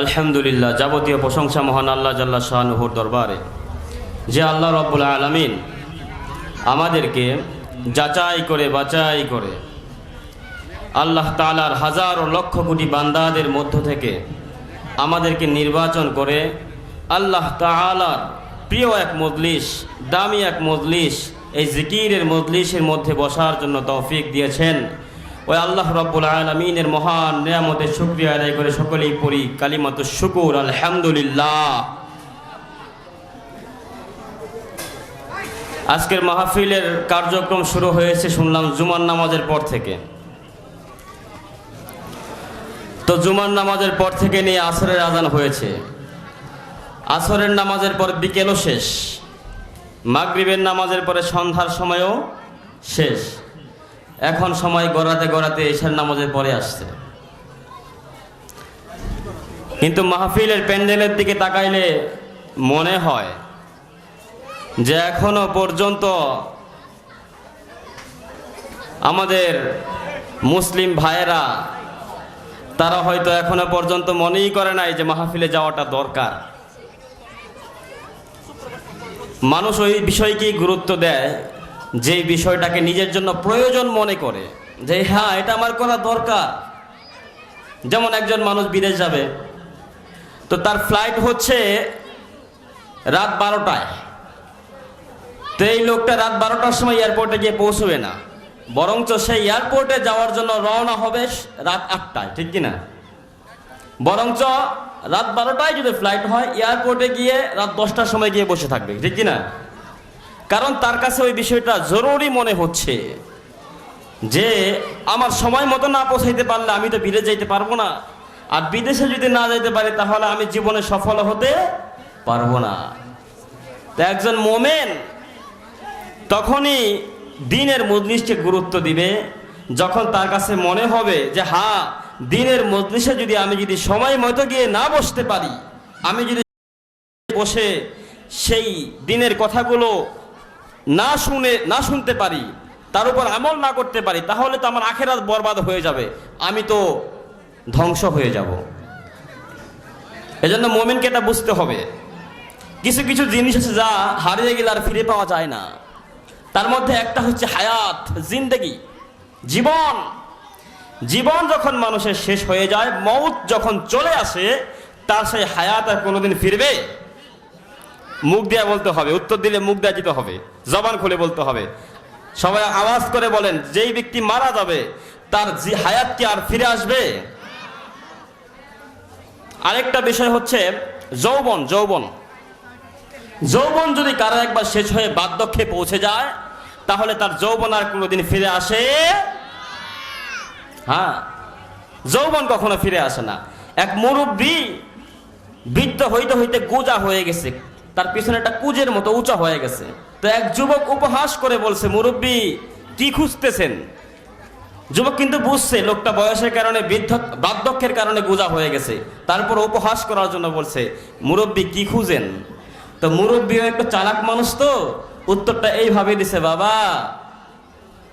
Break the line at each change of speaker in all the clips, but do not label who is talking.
আলহামদুলিল্লাহ, যাবতীয় প্রশংসা মহান আল্লাহ জাল্লা শাহনুহুর দরবারে। যে আল্লাহ রব্বুল আলমিন আমাদেরকে যাচাই করে বাচাই করে আল্লাহ তালার হাজার ও লক্ষ কোটি বান্দাদের মধ্য থেকে আমাদেরকে নির্বাচন করে আল্লাহ তালার প্রিয় এক মজলিস, দামি এক মজলিস, এই জিকিরের মজলিসের মধ্যে বসার জন্য তৌফিক দিয়েছেন। ওই আল্লাহ রব্বুল আলমিনের মহান নিয়ামতের শুক্রিয়া আদায় করে সকলেই পড়ি কালিমাত শুকুর, আলহামদুলিল্লাহ। আজকের মাহফিলের কার্যক্রম শুরু হয়েছে, শুনলাম জুমার নামাজের পর থেকে। তো জুমার নামাজের পর থেকে নিয়ে আসরের আজান হয়েছে। আসরের নামাজের পর বিকেলও শেষ। মাগরিবের নামাজের পরে সন্ধ্যার সময়ও শেষ। এখন সময় গড়াতে গড়াতে এশার নামাজের পরে আসছে। কিন্তু মাহফিলের প্যান্ডেলের দিকে তাকাইলে মনে হয় যে এখনও পর্যন্ত আমাদের মুসলিম ভাইয়েরা, তারা হয়তো এখনও পর্যন্ত মনেই করে নাই যে মাহফিলে যাওয়াটা দরকার। মানুষ ওই বিষয়কেই গুরুত্ব দেয় যে বিষয়টাকে নিজের জন্য প্রয়োজন মনে করে, যে হ্যাঁ এটা আমার করা দরকার। যেমন একজন মানুষ বিদেশ যাবে, তো তার ফ্লাইট হচ্ছে রাত বারোটায়। তো এই লোকটা রাত বারোটার সময় এয়ারপোর্টে গিয়ে পৌঁছবে না। বরঞ্চ সেই এয়ারপোর্টে যাওয়ার জন্য রওনা হবে রাত আটটায়, ঠিক কিনা? বরঞ্চ রাত বারোটায় যদি ফ্লাইট হয় এয়ারপোর্টে গিয়ে রাত দশটার সময় গিয়ে বসে থাকবে, ঠিক কিনা? কারণ তার কাছে ওই বিষয়টা জরুরি মনে হচ্ছে যে আমার সময় মতো না পৌঁছাইতে পারলে আমি তো বিদেশ যাইতে পারব না। আর বিদেশে যদি না যাইতে পারি, তাহলে আমি জীবনে সফল হতে পারব না। তো একজন মোমেন তখনই দিনের মজলিসকে গুরুত্ব দিবে, যখন তার কাছে মনে হবে যে হ্যাঁ দিনের মজলিসে যদি আমি যদি সময় মতো গিয়ে না বসতে পারি, আমি যদি বসে সেই দিনের কথাগুলো না শুনে, না শুনতে পারি, তার উপর আমল না করতে পারি, তাহলে তো আমার আখেরাত বরবাদ হয়ে যাবে, আমি তো ধ্বংস হয়ে যাব। এজন্য মোমিনকে এটা বুঝতে হবে। কিছু কিছু জিনিস আছে যা হারিয়ে গেলে আর ফিরে পাওয়া যায় না। তার মধ্যে একটা হচ্ছে হায়াত, জিন্দেগি, জীবন। জীবন যখন মানুষের শেষ হয়ে যায় মৌত যখন চলে আসে, তার সেই হায়াত আর কোনোদিন ফিরবে। মুখ দিয়ে বলতে হবে, উত্তর দিলে মুখ দিয়ে দিতে হবে, জবান খুলে বলতে হবে। সবাই আওয়াজ করে বলেন, যেই ব্যক্তি মারা যাবে, তার হায়াত কি আর ফিরে আসবে? আরেকটা বিষয় হচ্ছে, যৌবন যৌবন। যৌবন যদি কারও একবার শেষ হয়ে বার্ধক্যে পৌঁছে যায়, তাহলে তার যৌবন আর কোনোদিন ফিরে আসে হ্যাঁ যৌবন কখনো ফিরে আসে না। এক মুরব্বী বৃদ্ধ হইতে হইতে গোজা হয়ে গেছে। তার পিছনে একটা কুজের মতো উঁচা হয়ে গেছে। তো এক যুবক উপহাস করে বলছে, মুরব্বী, কি খুঁজতেছেন? যুবক কিন্তু বুঝছে, লোকটা বয়সের কারণে, বৃদ্ধ, বার্ধক্যের কারণে গোজা হয়ে গেছে। তারপর উপহাস করার জন্য বলছে, মুরব্বী, কি খুঁজেন? তো মুরব্বী একটু চালাক মানুষ তো, উত্তরটা এইভাবে দিছে, বাবা,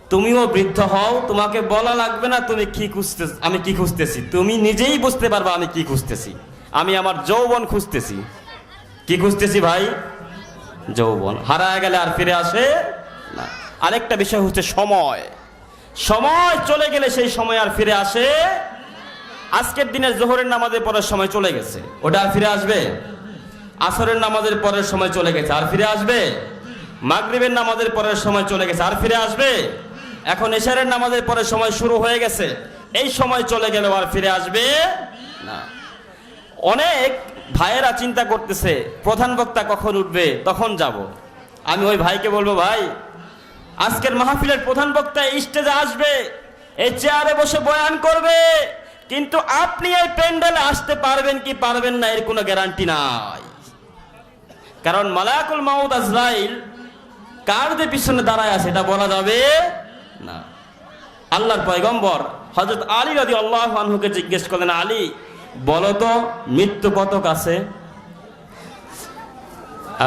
তুমিও বৃদ্ধ হও, তোমাকে বলা লাগবে না তুমি কি খুঁজতে, আমি কি খুঁজতেছি। তুমি নিজেই বুঝতে পারবা আমি কি খুঁজতেছি। আমি আমার যৌবন খুঁজতেছি। কি খুঁজতেছি ভাই? যৌবন। হারায় গেলে আর ফিরে আসে না। আরেকটা বিষয় হচ্ছে সময়। সময় চলে গেলে সেই সময় আর ফিরে আসে আজকের দিনে জোহরের নামাজের পরের সময় চলে গেছে। ওটা আর ফিরে আসবে? আসরের নামাজের পরের সময় চলে গেছে। আর ফিরে আসবে? মাগরিবের নামাজের পরের সময় চলে গেছে। আর ফিরে আসবে? এখন এশারের নামাজের পরের সময় শুরু হয়ে গেছে। এই সময় চলে গেলেও আর ফিরে আসবে না। অনেক ভাইয়েরা চিন্তা করতেছে, প্রধান বক্তা কখন উঠবে, তখন যাব। আমি ওই ভাইকে বলব, ভাই, আজকের মাহফিলের প্রধান বক্তা এই স্টেজে আসবে, এই চেয়ারে বসে বয়ান করবে, কিন্তু আপনি এই প্যান্ডেলে আসতে পারবেন কি পারবেন না, এর কোনো গ্যারান্টি নাই। কারণ মালাকুল মাউদ আজরাইল কার যে পিছনে দাঁড়ায় আছে, এটা বলা যাবে না। আল্লাহর পয়গম্বর হজরত আলী রাজি আল্লাহ আনহুকে জিজ্ঞেস করলেন, আলী বলো তো মৃত্যু কত আছে?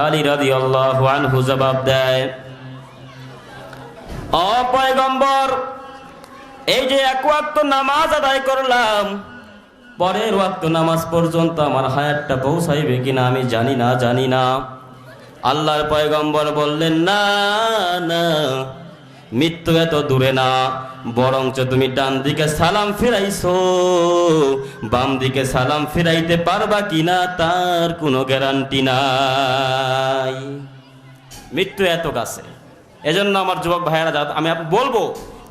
আলী রাজি আনহু জবাব দেয় অপয়গম্বর এই যে এক ওয়াক্ত নামাজ আদায় করলাম, পরের ওয়াক্ত নামাজ পর্যন্ত আমার হায়াতটা পৌঁছাইবে কিনা আমি জানি না জানি না। আল্লাহর পয়গম্বর বললেন, না না। মৃত্যু এত দূরে না। বরঞ্চ তুমি ডান দিকে সালাম ফিরাইছো। বাম দিকে সালাম ফিরাইতে পারবা কিনা তার কোনো গ্যারান্টি নাই। মৃত্যু এত কাছে। এজন্য আমার যুবক ভাইয়েরা, যা আমি বলব,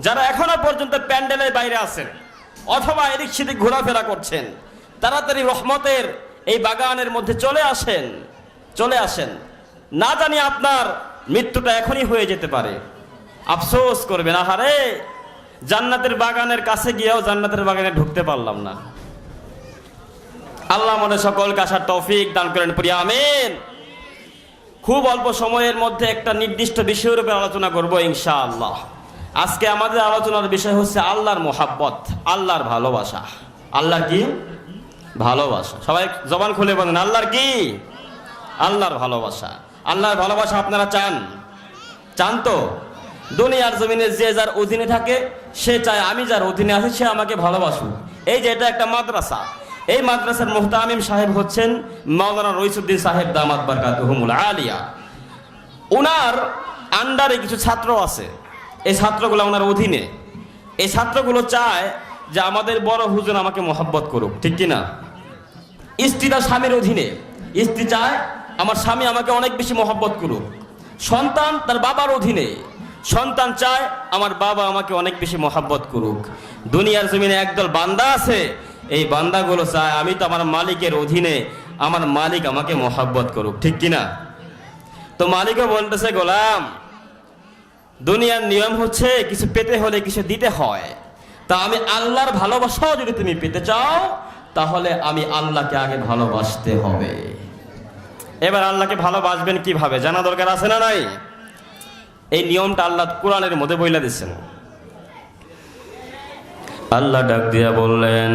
যারা এখনও পর্যন্ত প্যান্ডেলের বাইরে আছেন অথবা এদিক সেদিক ঘোরাফেরা করছেন, তাড়াতাড়ি রহমতের এই বাগানের মধ্যে চলে আসেন চলে আসেন। না জানি আপনার মৃত্যুটা এখনই হয়ে যেতে পারে। আফসোস করবেন, আহারে! জান্নাতের বাগানের কাছে গিয়েও জান্নাতের বাগানে ঢুকতে পারলাম না। আল্লাহ মনে সকল কাসার তৌফিক দান করেন, প্রিয়া আমিন। খুব অল্প সময়ের মধ্যে একটা নির্দিষ্ট বিষয়ের উপর আলোচনা করব, ইনশাআল্লাহ। আজকে আমাদের আলোচনার বিষয় হচ্ছে আল্লাহর মোহাব্বত, আল্লাহর ভালোবাসা। আল্লাহর কি? ভালোবাসা। সবাই জবান খুলে বলেন, আল্লাহর কি? আল্লাহর ভালোবাসা। আল্লাহর ভালোবাসা আপনারা চান? চান তো? দুনিয়ার জমিনে যে যার অধীনে থাকে, সে চায় আমি যার অধীনে আছি, সে আমাকে ভালোবাসুক। এই যে এটা একটা মাদ্রাসা। এই মাদ্রাসার মোহতামিম সাহেব হচ্ছেন মাওলানা রইসুদ্দিন সাহেব দামাত বারকাতুহুমুল আলিয়া। ওনার আন্ডারে কিছু ছাত্র আছে। এই ছাত্রগুলো ওনার অধীনে। এই ছাত্রগুলো চায় যে আমাদের বড় হুজুর আমাকে মহাব্বত করুক, ঠিক কি না স্ত্রী তার স্বামীর অধীনে। স্ত্রী চায়, আমার স্বামী আমাকে অনেক বেশি মহব্বত করুক। সন্তান তার বাবার অধীনে। সন্তান চায়, আমার বাবা আমাকে অনেক বেশি মহাব্বত করুক। দুনিয়ার জমিনে একদল বান্দা আছে, এই বান্দাগুলো চায়, আমি তো আমার মালিকের অধীনে, আমার মালিক আমাকে মহাব্বত করুক, ঠিক কিনা? তো মালিকও বলতেছে, গোলাম, দুনিয়ার নিয়ম হচ্ছে কিছু পেতে হলে কিছু দিতে হয়। তা আমি আল্লাহর ভালোবাসাও যদি তুমি পেতে চাও, তাহলে আমি আল্লাহকে আগে ভালোবাসতে হবে। এবার আল্লাহকে ভালোবাসবেন কীভাবে? জানা দরকার আছে না নাই? এই নিয়মটা আল্লাহ কোরআনের মধ্যে বইলা দিচ্ছেন আল্লাহ ডাক দিয়া বললেন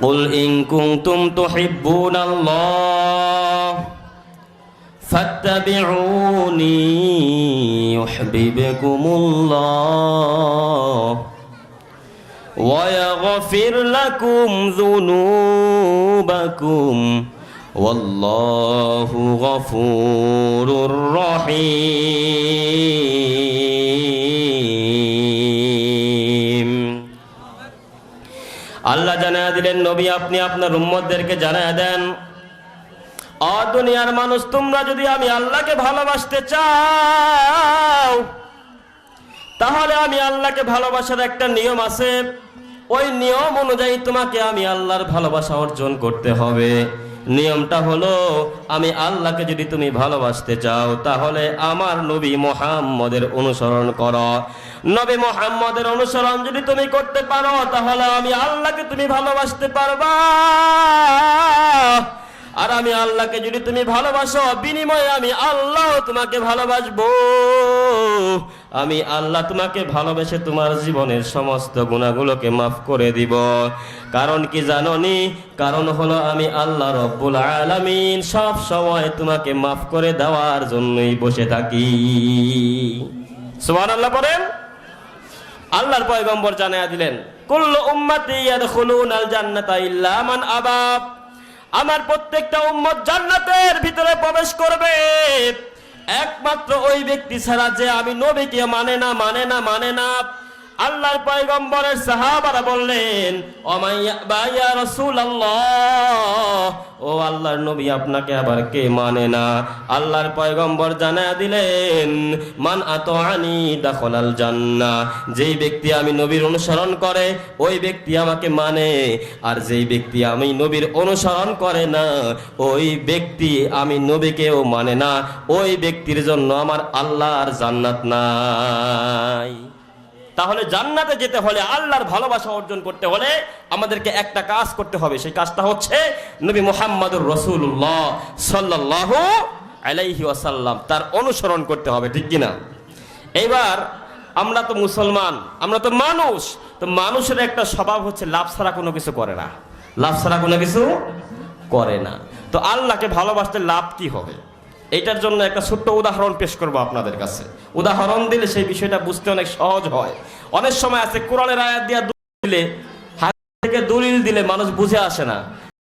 قل إن كنتم تحبون الله فاتبعوني يحببكم الله ويغفر لكم ذنوبكم والله غفور رحيم আল্লাহ জানা দিলেন নবী আপনি আপনার উম্মতদেরকে জানায় দেন অ দুনিয়ার মানুষ তোমরা যদি আমি আল্লাহকে ভালোবাসতে চাও তাহলে আমি আল্লাহকে ভালোবাসার একটা নিয়ম আছে ওই নিয়ম অনুযায়ী তোমাকে আমি আল্লাহর ভালোবাসা অর্জন করতে হবে নিয়মটা হলো, আমি আল্লাহকে যদি তুমি ভালোবাসতে চাও, তাহলে আমার নবী মোহাম্মদের অনুসরণ করো। নবী মোহাম্মদের অনুসরণ যদি তুমি করতে পারো, তাহলে আমি আল্লাহকে তুমি ভালোবাসতে পারবা। আর আমি আল্লাহকে যদি তুমি ভালোবাসো, বিনিময়ে আমি আল্লাহ তোমাকে ভালোবাসবো। আমি আল্লাহ তোমাকে ভালোবেসে তোমার জীবনের সমস্ত গুণাগুলোকে মাফ করে দিব। কারণ কি জাননি? কারণ হলো আমি আল্লাহ রব্বুল আলামিন সব সময় তোমাকে মাফ করে দেওয়ার জন্যই বসে থাকি। সুবহানাল্লাহ পড়েন? আল্লাহর পয়গম্বর জানায়া দিলেন, কুল্লু উম্মতি ইয়াদখুলুনাল জান্নাতা ইল্লা মান আবাব আমার প্রত্যেকটা উম্মত জান্নাতের ভিতরে প্রবেশ করবে। একমাত্র ওই ব্যক্তি ছাড়া যে আমি নবীকে মানে না মানে না মানে না। আল্লাহর পয়গম্বরের সাহাবারা বললেন অমাইয়া রাসূলুল্লাহ? ও আল্লাহর নবী, আপনাকে আবার কে মানে না? আল্লাহর পয়গম্বর জানা দিলেন, মান আতআনি দাখলাল জান্নাহ। যেই ব্যক্তি আমি নবীর অনুসরণ করে, ওই ব্যক্তি আমাকে মানে। আর যেই ব্যক্তি আমি নবীর অনুসরণ করে না, ওই ব্যক্তি আমি নবীকেও মানে না। ওই ব্যক্তির জন্য আমার আল্লাহর জান্নাত নাই। তাহলে জান্নাতে যেতে হলে আল্লাহর ভালোবাসা অর্জন করতে হলে আমাদেরকে একটা কাজ করতে হবে। সেই কাজটা হচ্ছে নবী মোহাম্মদুর রসুল্লাহ সাল্লাহ আলাইহি ওয়াসাল্লাম। তার অনুসরণ করতে হবে, ঠিক কিনা? এইবার আমরা তো মুসলমান, আমরা তো মানুষ। তো মানুষের একটা স্বভাব হচ্ছে, লাভ ছাড়া কোনো কিছু করে না। লাভ ছাড়া কোনো কিছু করে না। তো আল্লাহকে ভালোবাসতে লাভ কি হবে? এইটার জন্য একটা ছোট্ট উদাহরণ পেশ করব আপনাদের কাছে। উদাহরণ দিলে সেই বিষয়টা বুঝতে অনেক সহজ হয়। অনেক সময় আছে, কোরআনের আয়াত দিয়া দিলে হাত থেকে দলিল দিলে মানুষ বুঝে আসে না।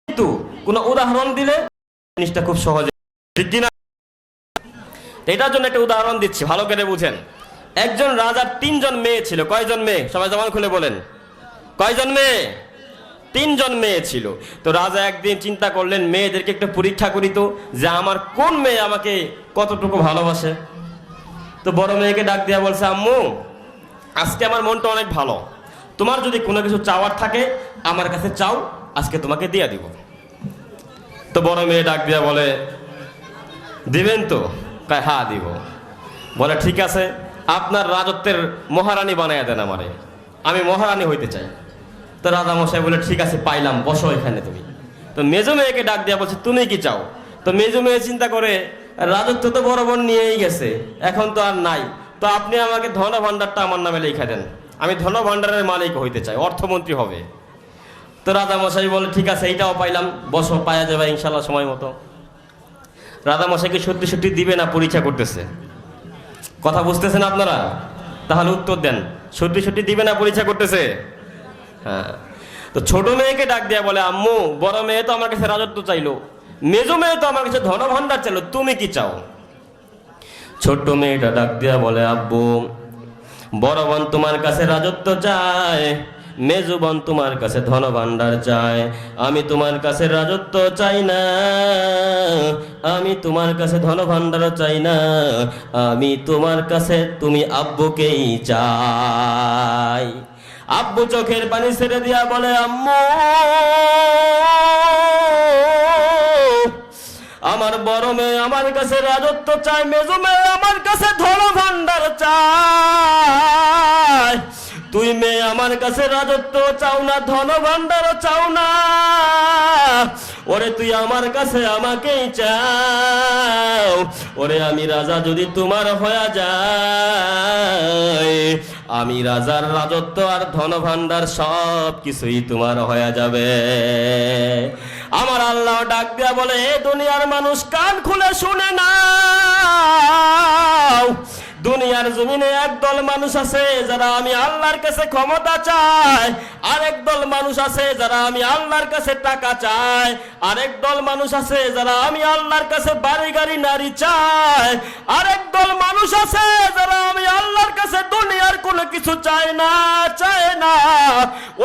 কিন্তু কোনো উদাহরণ দিলে জিনিসটা খুব সহজে এটার জন্য একটা উদাহরণ দিচ্ছি, ভালো করে বুঝেন। একজন রাজার তিনজন মেয়ে ছিল। কয়জন মেয়ে? সবাই জমান খুলে বলেন। কয়জন মেয়ে? তিনজন মেয়ে ছিল। তো রাজা একদিন চিন্তা করলেন, মেয়েদেরকে একটু পরীক্ষা করিত যে আমার কোন মেয়ে আমাকে কতটুকু ভালোবাসে? তো বড় মেয়েকে ডাক দিয়া বলছে, আম্মু, আজকে আমার মনটা অনেক ভালো। তোমার যদি কোনো কিছু চাওয়ার থাকে, আমার কাছে চাও, আজকে তোমাকে দিয়ে দিব। তো বড় মেয়ে ডাক দিয়া বলে, দিবেন তো? তাই হা দিব। বলে, ঠিক আছে, আপনার রাজত্বের মহারানী বানাইয়া দেন আমারে। আমি মহারানী হইতে চাই। তো রাজা মশাই বলে, ঠিক আছে, পাইলাম, বসো এখানে তুমি। তো মেজো মেয়েকে ডাক দিয়া বলছে, তুমি কি চাও? তো মেজো মেয়ে চিন্তা করে, রাজত্ব তো বড় বোন নিয়েই গেছে, এখন তো আর নাই। তো আপনি আমাকে ধন ভাণ্ডারটা আমার নামে লেখা দেন। আমি ধন ভাণ্ডারের মালিক হইতে চাই, অর্থমন্ত্রী হবে। তো রাজা মশাই বলে, ঠিক আছে, এইটাও পাইলাম, বসো পাওয়া যাবে ইনশাল্লাহ সময় মতো। রাধা মশাইকে সত্যি সত্যি দিবে না, পরীক্ষা করতেছে। কথা বুঝতেছেন আপনারা? তাহলে উত্তর দেন। সত্যি সত্যি দিবে না, পরীক্ষা করতেছে? হ্যাঁ। তো ছোট মেয়েকে ডাক দিয়া বলে, আম্মু, বড় মেয়ে তো আমার কাছে রাজত্ব চাইলো, মেজো মেয়ে তো আমার কাছে ধন ভাণ্ডার চাইলো, তুমি কি চাও? ছোট্ট মেয়েটা ডাক দিয়া বলে, আব্বু, বড় বোন তোমার কাছে রাজত্ব চায়, মেজু বোন তোমার কাছে ধন ভাণ্ডার চায়, আমি তোমার কাছে রাজত্ব চাই না, আমি তোমার কাছে ধন ভাণ্ডার চাই না, আমি তোমার কাছে, তুমি আব্বুকেই চাই। আব্বু চোখের পানি ছেড়ে দিয়া বলে, আম্মু, আমার বড় মেয়ে আমার কাছে রাজত্ব চায়, মেজু মেয়ে আমার কাছে ধন ভান্ডার চায়। তুই মেয়ে আমার কাছে রাজত্ব চাও না, ধন ভান্ডার চাও না। ওরে তুই আমার কাছে আমাকেই চাও। ওরে আমি রাজা যদি তোমার হয়ে যায়, আমি রাজার রাজত্ব আর ধন ভাণ্ডার সব কিছুই তোমার হয়ে যাবে। আমার আল্লাহ ডাক দেয়া বলে দুনিয়ার মানুষ কান খুলে শুনে না দুনিয়ার জমিনে একদল মানুষ আছে যারা আমি আল্লাহর কাছে ক্ষমতা চায় আরেক দল মানুষ আছে যারা আমি আল্লাহর কাছে টাকা চায় আরেক দল মানুষ আছে যারা আমি আল্লাহর কাছে বাড়ি গাড়ি নারী চায় আরেক দল মানুষ আছে যারা আমি আল্লাহর কাছে দুনিয়ার কোনো কিছু চায় না চায় না।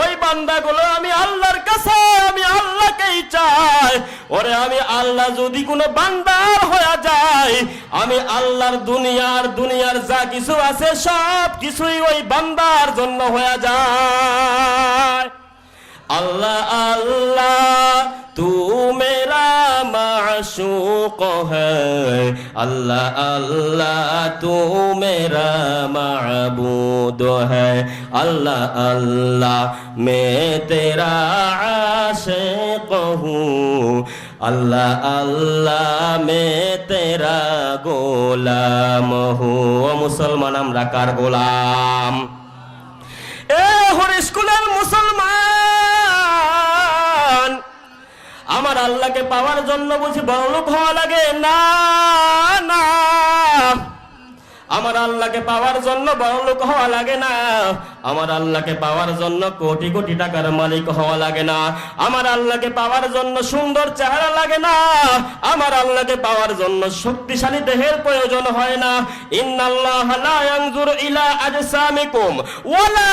ওই বান্দাগুলো আমি আল্লাহর কাছে, আমি আল্লাহকেই চাই। ওরে আমি আল্লাহ যদি কোনো বান্দার হয়ে যায়, আমি আল্লাহর দুনিয়ার দুনিয়ার যা কিছু আছে সব কিছুই ওই বান্দার জন্য হয়ে যায়। আল্লাহ আল্লাহ তু মেরা মাশুক আল্লাহ আল্লাহ তু মেরা মাবুদ হ্যায় আল্লাহ আল্লাহ, মে তেরা আশে হুঁ। अल्लाह अल्लाह मैं तेरा गोलाम हूँ ও মুসলমান আমরা কার গোলাম এ হর স্কুলের মুসলমান আমার আল্লাহকে পাওয়ার জন্য বুঝি বড়লোক হওয়া লাগে না না আমার আল্লাহকে পাওয়ার জন্য বড় লোক হওয়া লাগে না। আমার আল্লাহকে পাওয়ার জন্য কোটি কোটি টাকার মালিক হওয়া লাগে না। আমার আল্লাহকে পাওয়ার জন্য সুন্দর চেহারা লাগে না। আমার আল্লাহকে পাওয়ার জন্য শক্তিশালী দেহের প্রয়োজন হয় না। ইন্নাল্লাহ লা ইয়ানজুরু ইলা আজসামিকুম ওয়ালা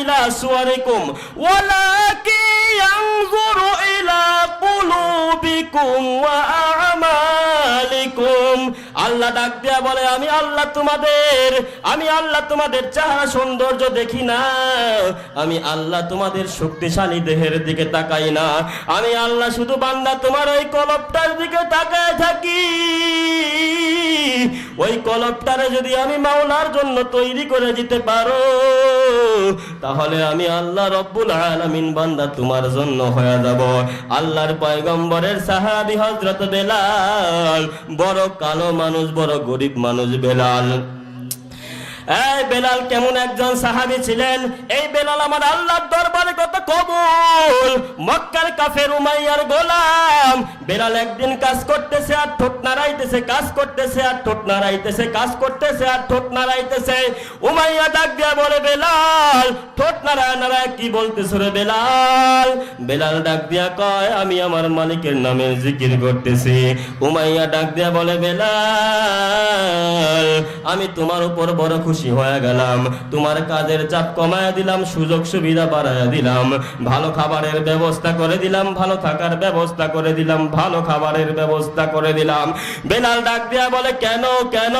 ইলা সুওয়ারিকুম ওয়ালাকিন ইয়ানজুরু ইলা কুলুবিকুম ওয়া আমালিকুম। আল্লাহ ডাক দিয়া বলে, আমি আল্লাহ তোমাদের, আমি আল্লাহ তোমাদের চেহারা সৌন্দর্য দেখি না। আমি আল্লাহ তোমাদের শক্তিশালী দেহের দিকে তাকাই না। আমি আল্লাহ শুধু বান্দা তোমার ওই কলপটার দিকে তাকায় থাকি। ওই কলপটারে যদি আমি মাওলার জন্য তৈরি করে দিতে পারো, তাহলে আমি আল্লাহ রব্বুল আলামিন বান্দা তোমার জন্য হয়ে যাব। আল্লাহর পয়গম্বরের সাহাবী হযরত বেলাল, বড় কালো মানুষ, বড় গরিব মানুষ বেলাল। এই বেলাল কেমন একজন সাহাবি ছিলেন? এই বেলাল আমার আল্লাহর দরবারে কত কবুল। মক্কার কাফের উমাইয়ার গোলাম। বেলাল একদিন কাজ করতেছে আর ঠোঁট নাড়াইতেছে, কাজ করতেছে আর ঠোঁট নাড়াইতেছে, কাজ করতেছে আর ঠোঁট নাড়াইতেছে। উমাইয়া ডাক দিয়া বলে, বেলাল, ঠোঁট নাড়ায় নাড়ায় কি বলতেছ রে বেলাল? বেলাল ডাক দিয়া কয়, আমি আমার মালিকের নামে জিকির করতেছি। উমাইয়া ডাক দিয়া বলে, বেলাল, আমি তোমার উপর বড় খুশি হয়ে গেলাম। তোমার কাজের চাপ কমায় দিলাম, সুযোগ সুবিধা বাড়ায় দিলাম। ভালো খাবারের ব্যবস্থা করে দিলাম, ভালো থাকার ব্যবস্থা করে দিলাম, ভালো খাবারের ব্যবস্থা করে দিলাম। বেলাল ডাক দিয়া বলে, কেন কেন?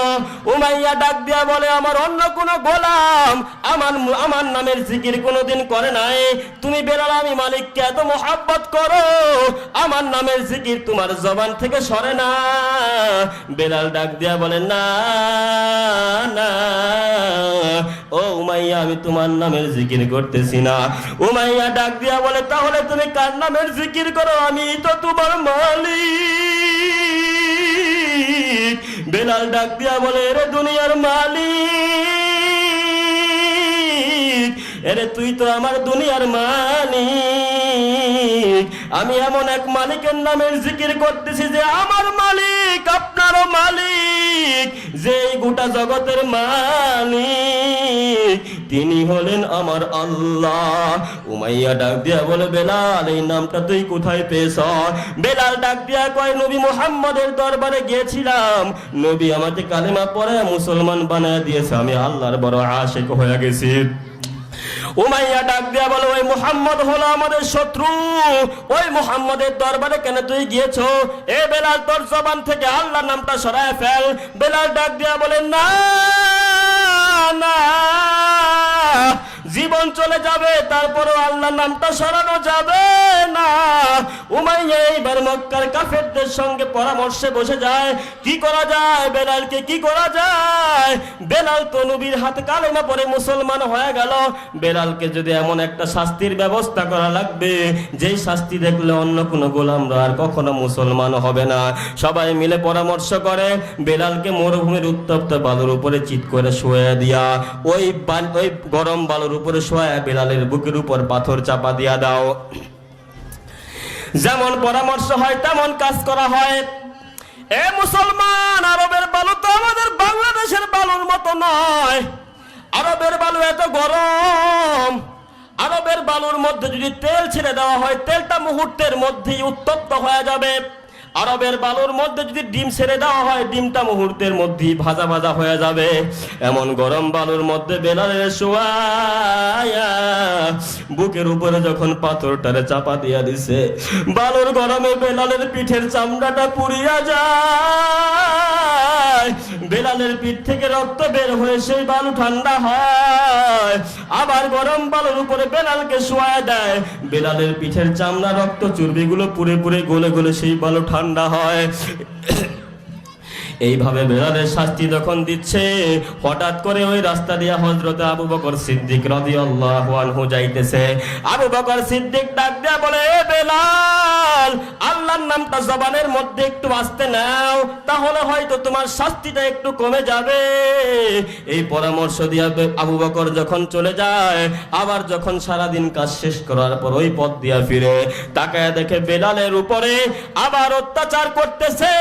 উমাইয়া ডাক দিয়া বলে, আমার অন্য কোনো গোলাম আমার আমার নামের জিকির কোনোদিন করে নাই। তুমি বেলাল, আমি মালিককে এত মোহাব্বত করো, আমার নামের জিকির তোমার জবান থেকে সরে না। বেলাল ডাক দিয়া বলে, না না। ও উমাইয়া, আমি তোমার নামের জিকির করতেছি না। উমাইয়া ডাক দিয়া বলে, তাহলে তুমি কার নামের জিকির করো? আমি তো তোমার মালিক। বেলাল ডাক দিয়া বলে রে দুনিয়ার মালিক, এরে তুই তো আমার দুনিয়ার মালিক। আমি এমন এক মালিকের নামের জিকির করতেছি যে, আমার মালিক আপনারও মালিক যে গোটা জগতের মালিক, তিনি হলেন আমার আল্লাহ। উমাইয়া ডাক দিয়া বলে, বেলাল, এই নামটা তুই কোথায় পেয়েছ? বেলাল ডাক দিয়া কয়, নবী মুহাম্মদের দরবারে গিয়েছিলাম। নবী আমাকে কালেমা পরে মুসলমান বানায় দিয়েছে। আমি আল্লাহর বড় আশেক হয়ে গেছি। উমাইয়া ডাক দিয়া বলে, ওই মুহাম্মদ হলো আমাদের শত্রু। ওই মুহাম্মদের দরবারে কেন তুই গিয়েছো? এ বেলাল, তোর জবান থেকে আল্লাহর নামটা সরায় ফেল। বেলাল ডাক দিয়া বলে, না না জীবন চলে যাবে, তারপরও আল্লাহর নামটা সরানো যাবে না। উমাইয়া এইবার মক্কার কাফেরদের সঙ্গে পরামর্শে বসে যায়, কি করা যায়? বেলালকে কি করা যায়? বেলাল তো নবীর হাতে কালেমা পরে মুসলমান হয়ে গেল। বেলালকে যদি এমন একটা শাস্তির ব্যবস্থা করা লাগবে, যেই শাস্তি দেখলে অন্য কোনো গোলামরা আর কখনো মুসলমান হবে না। সবাই মিলে পরামর্শ করে, বেলালকে মরুভূমির উত্তপ্ত বালুর উপরে চিৎ করে শুয়ে দিয়া, ওই ওই গরম বালুর উপরে শোয়া বেলালের বুকের উপর পাথর চাপা দিয়া দাও। যেমন পরামর্শ হয়, তেমন কাজ করা হয়। এ মুসলমান, আরবের বালু তো আমাদের বাংলাদেশের বালুর মতো নয়। আরবের বালু এত গরম। আরবের বালুর মধ্যে যদি তেল ছেড়ে দেওয়া হয়, তেলটা মুহূর্তের মধ্যেই উত্তপ্ত হয়ে যাবে। আরবের বালুর মধ্যে যদি ডিম ছেড়ে দেওয়া হয়, ডিমটা মুহূর্তের মধ্যেই ভাজা ভাজা হয়ে যাবে। এমন গরম বালুর মধ্যে বেলালের শোয়া বুকের উপরে যখন পাথরটারে চাপা দিয়া দিছে, বালুর গরমে বেলালের পিঠের চামড়াটা পুড়িয়া যায়। বেলালের পিঠ থেকে রক্ত বের হয়ে সেই বালু ঠান্ডা হয়। আবার গরম বালুর উপরে বেলালকে শোয়া দেয়। বেলালের পিঠের চামড়া রক্ত চর্বিগুলো পুড়ে পুড়ে গলে গলে সেই বালু ঠান্ডা হয়। এইভাবে বেলালের শাস্তি যখন দিচ্ছে, হঠাৎ করে ওই রাস্তা দিয়া হজরতে আবু বকর সিদ্দিক রাদিয়াল্লাহু আনহু যাইতেছে। আবু বকর সিদ্দিক ডাক দিয়া বলে বেলাল, আল্লাহর নামটা জবানের মধ্যে একটু আসতে নাও, তাহলে হয়তো তোমার শাস্তিটা একটু কমে যাবে। এই পরামর্শ দিয়া আবু বকর যখন চলে যায়, আবার যখন সারাদিন কাজ শেষ করার পর ওই পথ দিয়া ফিরে, তাকায় দেখে বেলালের উপরে আবার অত্যাচার করতেছে।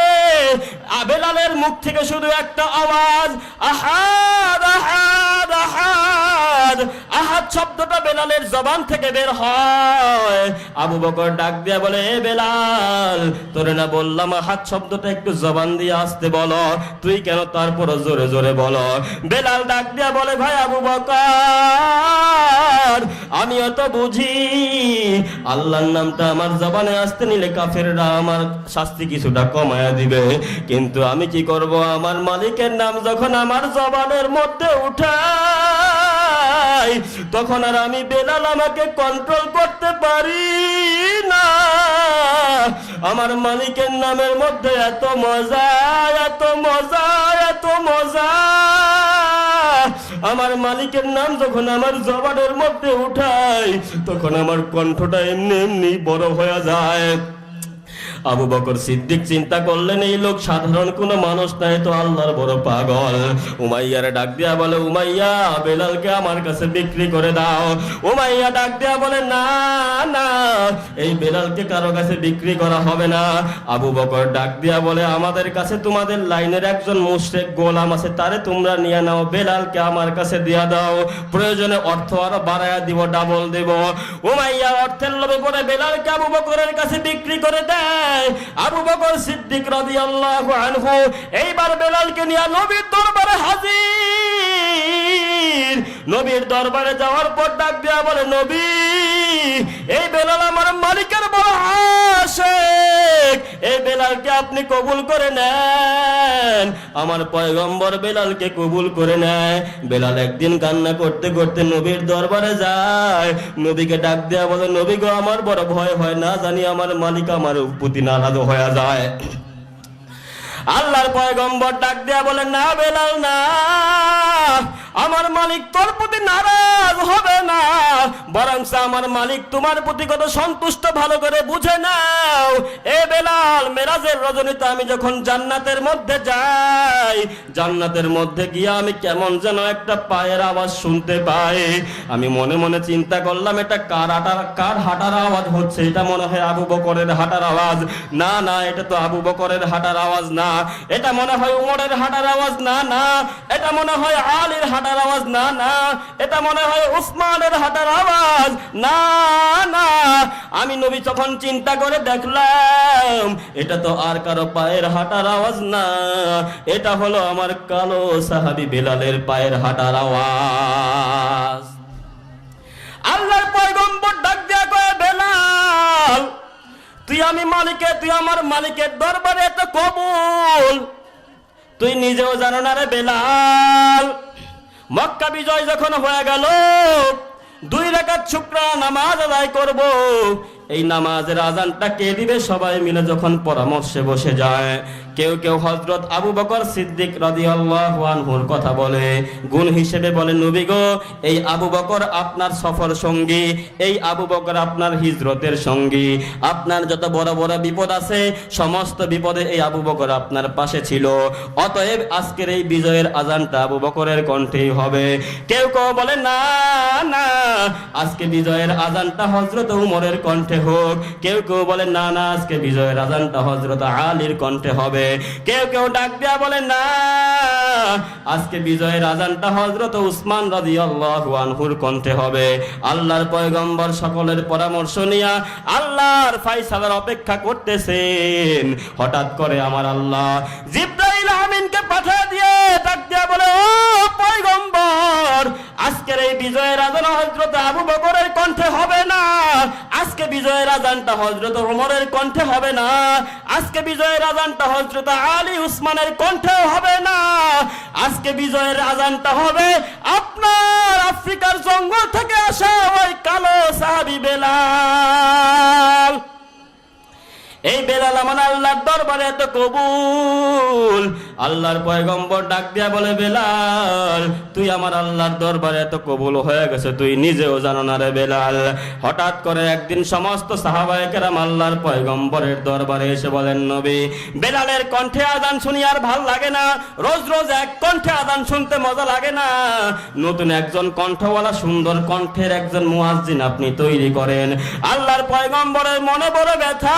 আ বেলালের মুখ থেকে শুধু একটা আওয়াজ, আহাদ আহাদ আহাদ। আহাদ শব্দটা বেলালের জবান থেকে বের হয়। আবু বকর ডাক দিয়া বলে, এ বেলাল, তোরে না বললাম আহাদ শব্দটা একটু জবান দিয়ে আসতে বলো। তুই কেন তারপর জোরে জোরে বলো? বেলাল ডাক দিয়া বলে, ভাই আবু বকর, আমিও তো বুঝি। আল্লাহর নামটা আমার জবানে আসতে নিলে কাফেররা আমার শাস্তি কিছুটা কমায়া দিবে। কিন্তু আমি কি করব? আমার মালিকের নাম যখন আমার জবানের মধ্যে উঠাই তখন আর আমি বেলাল আমাকে কন্ট্রোল করতে পারি না। আমার মালিকের নামের মধ্যে এত মজা এত মজা এত মজা। আমার মালিকের নাম যখন আমার জবানের মধ্যে উঠাই তখন আমার কণ্ঠটা এমনি এমনি বড় হয়ে যায়। আবু বকর সিদ্দিক চিন্তা করলেন, এই লোক সাধারণ কোনো মানুষ নাই তো আল্লাহর বড় পাগল। উমাইয়ারে ডাক দিয়া বলে, উমাইয়া, বেলালকে আমার কাছে বিক্রি করে দাও। উমাইয়া ডাক দিয়া বলে, না না, এই বেলালকে কারও কাছে বিক্রি করা হবে না। আবু বকর ডাক দিয়া বলে, আমাদের কাছে তোমাদের লাইনের একজন মুশরিক গোলাম আছে, তারে তোমরা নিয়ে নাও, বেলালকে আমার কাছে দিয়া দাও। প্রয়োজনে অর্থ আরও বাড়ায়া দিব ডাবল দেব। উমাইয়া অর্থের লোভে পড়ে বেলালকে আবু বকরের কাছে বিক্রি করে দেয়। আনহু এইবার বেলালকে নিয়ে নবীর দরবারে হাজির। নবীর দরবারে যাওয়ার পর ডাক দিয়া বলে, নবী, এই বেলাল আমার মালিকের বড় আশেক। এই বেলালকে আপনি কবুল করে নেন। আমার পয়গম্বর বেলালকে কবুল করে নেয়। বেলাল একদিন কান্না করতে করতে নবীর দরবারে যায়। নবীকে ডাক দেয়া বলে, নবী গো, আমার বড় ভয় হয় না, জানি আমার মালিক আমার প্রতি নারাজ হয়ে যায়। আল্লাহর পয়গম্বর ডাক দেয়া বলে, না বেলাল, না। আমার মালিক তোর প্রতি নারাজ হবে না। বরং আমার মালিক তোমার প্রতি কত সন্তুষ্ট ভালো করে বুঝে নাও। এ বেলাল, মেরাজের রজনীতে আমি যখন জান্নাতের মধ্যে যাই, জান্নাতের মধ্যে গিয়ে আমি কেমন যেন একটা পায়ের আওয়াজ শুনতে পাই। আমি মনে মনে চিন্তা করলাম, এটা কার হাঁটার কার হাঁটার আওয়াজ হচ্ছে? এটা মনে হয় আবু বকরের হাঁটার আওয়াজ। না না, এটা তো আবু বকরের হাঁটার আওয়াজ না। এটা মনে হয় উমরের হাঁটার আওয়াজ। না না, এটা মনে হয় আলীর হাঁটার আওয়াজ, না না, এটা মনে হয় উসমানের হাঁটার আওয়াজ। না না, আমি নবী তখন চিন্তা করে দেখলাম, এটা তো আর কারও পায়ের হাঁটার আওয়াজ না, এটা হলো আমার কালো সাহাবি বেলালের পায়ের হাঁটার আওয়াজ। আল্লাহর পয়গম্বর ডাক দিয়া কয়, বেলাল, তুই আমি মালিকের তুই আমার মালিকের দরবারে এত কবুল? তুই নিজেও জানো না রে বেলাল মক্কা বিজয় যখন হয়ে গেল, দুই রাকাত শুক্রা নামাজ আদায় করব। এই নামাজের আজানটা কে দিবে? সবাই মিলে যখন পরামর্শে বসে যায়। কেউ কেউ হজরত আবু বকর সিদ্দিক রাদিয়াল্লাহু আনহুর কথা বলে। গুণ হিসেবে বলে, নবী গো, এই আবু বকর আপনার সফর সঙ্গী, এই আবু বকর আপনার হিজরতের সঙ্গী। আপনার যত বড় বড় বিপদ আছে, সমস্ত বিপদে এই আবু বকর আপনার পাশে ছিল। অতএব আজকের এই বিজয়ের আজানটা আবু বকরের কণ্ঠেই হবে। কেউ কেউ বলে, না না, আজকে বিজয়ের আজানটা হজরত উমরের কণ্ঠে হোক। কেউ কেউ বলে, না না, আজকে বিজয়ের আজানটা হজরত আলীর কণ্ঠে হবে। কেউ কেউ ডাক বলে না, আজকে বিজয়ের আজানটা হজরত উসমান রাদিয়াল্লাহু আনহুর কণ্ঠে হবে। আল্লাহর পয়গম্বর সকলের পরামর্শ নিয়া আল্লাহর ফাইসালার অপেক্ষা করতেছেন। হঠাৎ করে আমার আল্লাহ জিব্রাইল আমিনকে পাঠা দিয়ে ডাক দেয়া বলে, ও পয়গম্বর আজকের এই বিজয়ের আজান হজরত আবু বকরের কণ্ঠে হবে না। আজকে বিজয়ের আজানটা হজরত ওমরের কণ্ঠে হবে না। আজকে বিজয়ের আজানটা হজরত আলী উসমানের কণ্ঠেও হবে না। আজকে বিজয়ের আজানটা হবে আপনার আফ্রিকার জঙ্গল থেকে আসা ওই কালো সাহাবি বেলাল। এই বেলাল আমার আল্লাহর দরবারে এত কবুল। আল্লাহর পয়গম্বর ডাক দিয়া বলে, বেলাল, তুই আমার আল্লাহর দরবারে এত কবুল হয়ে গেছে, তুই নিজেও জানো না রে বেলাল। হঠাৎ করে একদিন সমস্ত সাহাবায়ে কেরাম আল্লাহর পয়গম্বরের দরবারে এসে বলেন, নবী, বেলালের কণ্ঠে আদান শুনি আর ভালো লাগে না। রোজ রোজ এক কণ্ঠে আদান শুনতে মজা লাগে না। নতুন একজন কণ্ঠওয়ালা, সুন্দর কণ্ঠের একজন মুয়াজ্জিন আপনি তৈরি করেন। আল্লাহর পয়গম্বরের মনে বড় ব্যথা।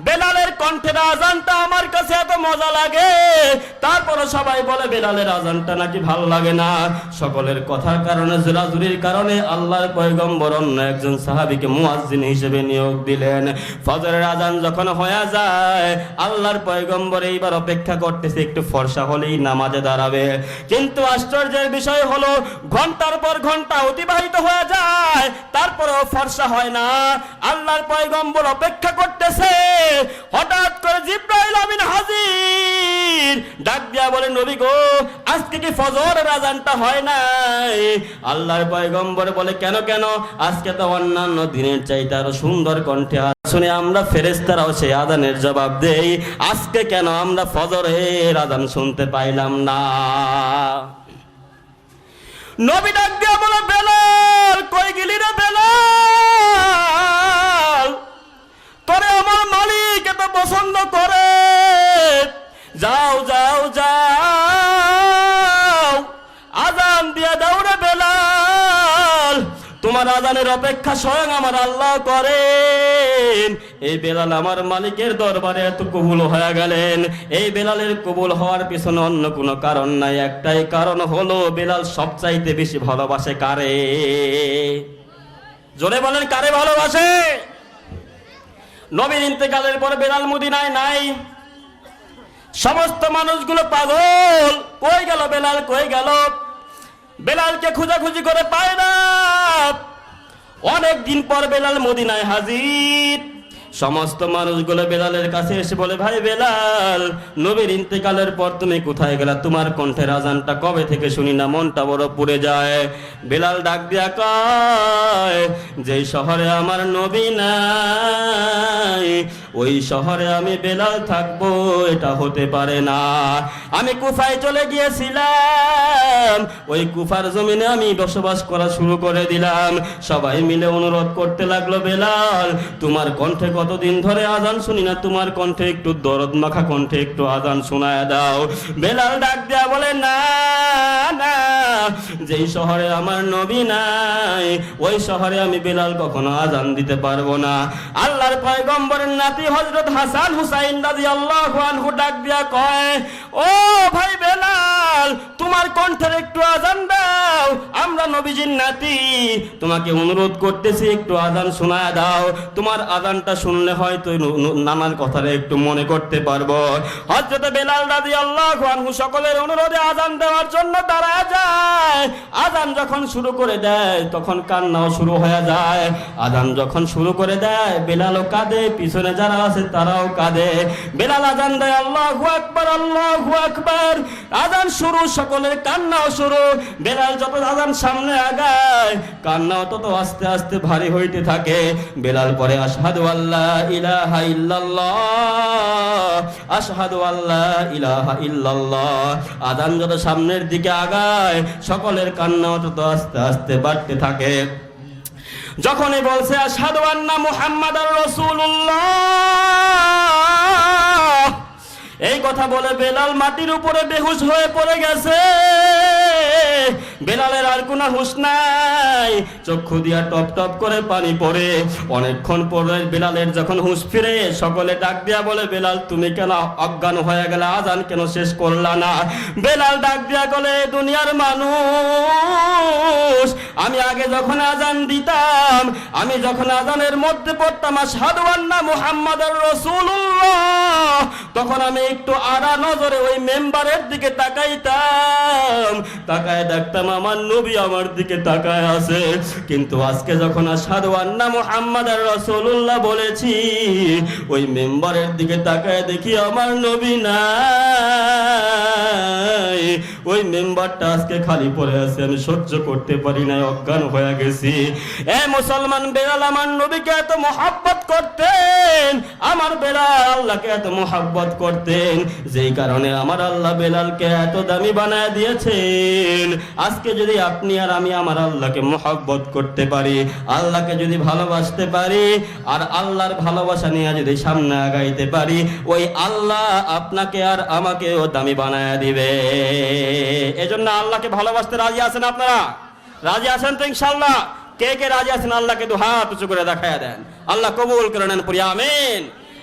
বেলালের কণ্ঠের আজানটা আমার কাছে এত মজা লাগে। তারপরে সবাই বলে, বেলালের আজানটা নাকি ভালো লাগে না। সকলের কথার কারণে, জোরাজুরির কারণে আল্লাহর পয়গম্বর অন্য একজন সাহাবিকে মুয়াজ্জিন হিসেবে নিয়োগ দিলেন। ফজরের আজান যখন হয়ে যায়, আল্লাহর পয়গম্বর এইবার অপেক্ষা করতেছে, একটু ফর্সা হলেই নামাজে দাঁড়াবে। কিন্তু আশ্চর্যের বিষয় হলো, ঘণ্টার পর ঘণ্টা অতিবাহিত হয়ে যায়, তারপরেও ফর্সা হয় না। আল্লাহর পয়গম্বর অপেক্ষা করতেছে হঠাৎ করে জিব্রাইল আমিন হাজির। ডাক দিয়া নবী গো, আজকে কি হয় নাই? আল্লাহর পয়গম্বর বলে, কেন কেন? আজকে তো অন্যান্য দিনের চাইতে আরও সুন্দর কণ্ঠে শুনে আমরা ফেরেস্তারাও সেই আদানের জবাব দেই। আজকে কেন আমরা ফজরের আদান শুনতে পাইলাম না? নবী ডাক দিয়া বলে, বেলাল, কই গেলি রে বেলাল? তোরে আমার মালিক এত পছন্দ করে। যাও যাও যাও। আজান দিয়ে দাও রে বেলাল। তোমার আজানের অপেক্ষা স্বয়ং আমার আল্লাহ করে এই বেলাল আমার মালিকের দরবারে এত কবুল হয়ে গেলেন। এই বেলালের কবুল হওয়ার পিছনে অন্য কোনো কারণ নাই। একটাই কারণ হলো, বেলাল সবচাইতে বেশি ভালোবাসে কারে? জোরে বলেন, কারে ভালোবাসে? নবীর ইন্তেকালের পর বেলাল মুদিনায় নাই। সমস্ত মানুষগুলো পাগল। কই গেল বেলাল? কই গেল? বেলালকে খুঁজাখুঁজি করে পায় না। অনেক দিন পর বেলাল মদিনায় হাজির। সমস্ত মানুষগুলো বেলালের কাছে এসে বলে, ভাই বেলাল, নবীর ইন্তেকালের পর তুমি কোথায় গেলা? তোমার কণ্ঠের আজানটা কবে থেকে শুনি না? মনটা বড় পুড়ে যায়। বেলাল ডাক দিয়া কয়, যেই শহরে আমার নবী নাই, ওই শহরে আমি বেলাল থাকব, এটা হতে পারে না। আমি কুফায় চলে গিয়েছিলাম, ওই কুফার জমিনে আমি বসবাস করা শুরু করে দিলাম। সবাই মিলে অনুরোধ করতে লাগল, বেলাল, তোমার কণ্ঠে কতদিন ধরে আজান শুনি না? তোমার কণ্ঠে একটু দরদ মাখা, কণ্ঠে একটু আজান শোনায় দাও। বেলাল ডাক দেয়া বলে, না যেই শহরে আমার নবী নাই, ওই শহরে আমি বেলাল কখনো আজান দিতে পারব না। আল্লাহর পয়গম্বরের নাতি হযরত হাসান হুসাইন রাদিয়াল্লাহু আনহু ডাক দিয়া কয়, ও ভাই বেলাল, তোমার কণ্ঠের একটু আজান দাও। আমরা নবীজির নাতি, তোমাকে অনুরোধ করতেছি একটু আজান শোনায় দাও। তোমার আজানটা শুনলে হয়তো নানার কথাটা একটু মনে করতে পারব। হযরত বেলাল রাদিয়াল্লাহু আনহু সকলের অনুরোধে আজান দেওয়ার জন্য দাঁড়ায় যায়। আজান যখন শুরু করে দেয়, তখন কান্নাও শুরু হয়ে যায়। আজান যখন শুরু করে দেয়, বেলালও কাঁদে, পিছনে যারা আছে তারাও কাঁদে। বেলাল আজান দেয়, আল্লাহু আকবার আল্লাহু আকবার। আজান শুরু, সকলের কান্নাও শুরু। বেলাল যত আজান সামনে আগায়, কান্নাও তত আস্তে আস্তে ভারী হইতে থাকে। বেলাল পরে, আশহাদু আল্লাহ ইল্লাল্লাহ। আশহাদু ইল্লাল্লাহ। আদান যত সামনের দিকে আগায়, সকলের কান্না তত আস্তে আস্তে বাড়তে থাকে। যখনই বলছে, আশহাদু আন্না মুহাম্মাদার রাসূলুল্লাহ। এই কথা বলে বেলাল মাটির উপরে বেহুশ হয়ে পড়ে গেছে। বেলালের আর কোনো হুঁশ নাই। চক্ষু দিয়া টপ টপ করে পানি পড়ে। অনেকক্ষণ পরে বেলালের যখন হুঁশ ফিরে, সকলে ডাক দিয়া বলে, বেলাল, তুমি কেন অজ্ঞান হয়ে গেলে? আজান কেন শেষ করলা না? বেলাল ডাক দিয়া বলে দুনিয়ার মানুষ, আমি আগে যখন আজান দিতাম, আমি যখন আজানের মধ্যে পড়তাম, আশহাদু আন্না মুহাম্মাদার রাসূলুল্লাহ, তখন আমি একটু আড়া নজরে ওই মেম্বারের দিকে তাকাইতাম। তাকায় দেখতাম আমার নবী আমার দিকে তাকায় আছে। কিন্তু আজকে যখন আশহাদু আন্না মুহাম্মাদার রাসূলুল্লাহ বলেছি, ওই মেম্বারের দিকে তাকায় দেখি আমার নবী নাই। ওই মেম্বারটা আজকে খালি পড়ে আছে, আমি সহ্য করতে পারি না অজ্ঞান হয়ে গেছি। এ মুসলমান বেলাল আমার নবীকে এত মোহাব্বত করতেন, আমার বেলাল আল্লাহকে এত মোহাব্বত করতেন। যেই কারণে আমার আল্লাহ বেলালকে এত দামি বানায় দিয়েছেন। আজকে যদি আপনি আর আমি আমার আল্লাহকে মোহাব্বত করতে পারি, আল্লাহকে যদি ভালোবাসতে পারি, আর আল্লাহর ভালোবাসা নিয়ে যদি সামনে আগাইতে পারি, ওই আল্লাহ আপনাকে আর আমাকেও দামি বানায় দিবে। এজন্য আল্লাহকে ভালোবাসতে রাজি আছেন আপনারা? রাজি আছেন তো ইনশাল্লাহ কে কে রাজি আছেন? আল্লাহকে দু হাত উঁচু করে দেখায় দেন। আল্লাহ কবুল করে নেন পড়ি আমিন।